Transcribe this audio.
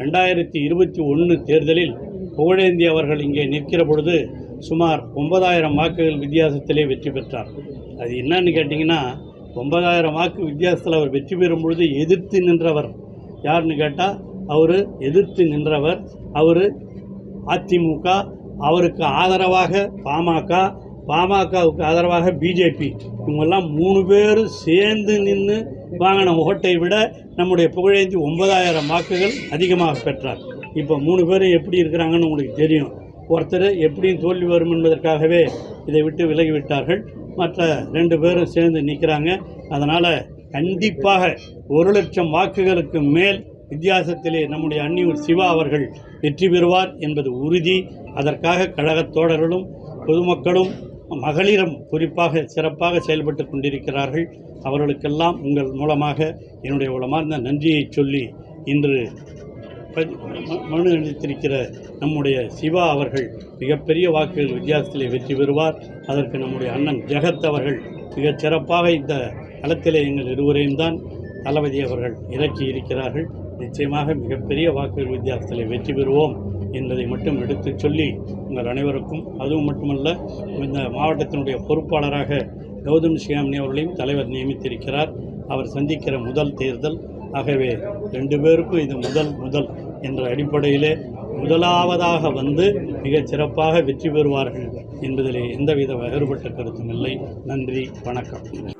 ரெண்டாயிரத்தி இருபத்தி ஒன்று தேர்தலில் புகழேந்தி அவர்கள் இங்கே நிற்கிற பொழுது சுமார் ஒன்பதாயிரம் வாக்குகள் வித்தியாசத்திலே வெற்றி பெற்றார். அது என்னன்னு கேட்டிங்கன்னா ஒன்பதாயிரம் வாக்கு வித்தியாசத்தில் அவர் வெற்றி பெறும் பொழுது எதிர்த்து நின்றவர் யாருன்னு கேட்டால் அவர் எதிர்த்து நின்றவர் அவர் அதிமுக அவருக்கு ஆதரவாக பாமக பாமகவுக்கு ஆதரவாக பிஜேபி. இவங்கெல்லாம் மூணு பேரும் சேர்ந்து நின்று வாங்கின ஓட்டை விட நம்முடைய புகழேந்தி ஒன்பதாயிரம் வாக்குகள் அதிகமாக பெற்றார். இப்போ மூணு பேரும் எப்படி இருக்கிறாங்கன்னு உங்களுக்கு தெரியும். ஒருத்தர் எப்படியும் தோல்வி வரும் என்பதற்காகவே இதை விட்டு விலகிவிட்டார்கள். மற்ற ரெண்டு பேரும் சேர்ந்து நிற்கிறாங்க. அதனால் கண்டிப்பாக ஒரு லட்சம் வாக்குகளுக்கு மேல் வித்தியாசத்திலே நம்முடைய அன்னியூர் சிவா அவர்கள் வெற்றி பெறுவார் என்பது உறுதி. அதற்காக கழகத் தோழர்களும் பொதுமக்களும் மகளிரும் குறிப்பாக சிறப்பாக செயல்பட்டு கொண்டிருக்கிறார்கள். அவர்களுக்கெல்லாம் உங்கள் மூலமாக என்னுடைய உளமார்ந்த நன்றியை சொல்லி இன்று மனு அளித்திருக்கிற நம்முடைய சிவா அவர்கள் மிகப்பெரிய வாக்குகள் வித்தியாசத்திலே வெற்றி பெறுவார். அதற்கு நம்முடைய அண்ணன் ஜெகத் அவர்கள் மிகச் சிறப்பாக இந்த களத்திலே எங்கள் இருவரையும் தான் தளபதி அவர்கள் இறக்கி இருக்கிறார்கள். நிச்சயமாக மிகப்பெரிய வாக்குகள் வித்தியாசத்திலே வெற்றி பெறுவோம். என்பதை மட்டும் எடுத்துச் சொல்லி உங்கள் அனைவருக்கும் அதுவும் மட்டுமல்ல இந்த மாவட்டத்தினுடைய பொறுப்பாளராக கௌதம் சியாமினி அவர்களையும் தலைவர் நியமித்திருக்கிறார். அவர் சந்திக்கிற முதல் தேர்தல். ஆகவே ரெண்டு பேருக்கும் இது முதல் முதல் என்ற அடிப்படையிலே முதலாவதாக வந்து மிகச் சிறப்பாக வெற்றி பெறுவார்கள் என்பதிலே எந்தவித வேறுபட்ட கருத்தும் இல்லை. நன்றி வணக்கம்.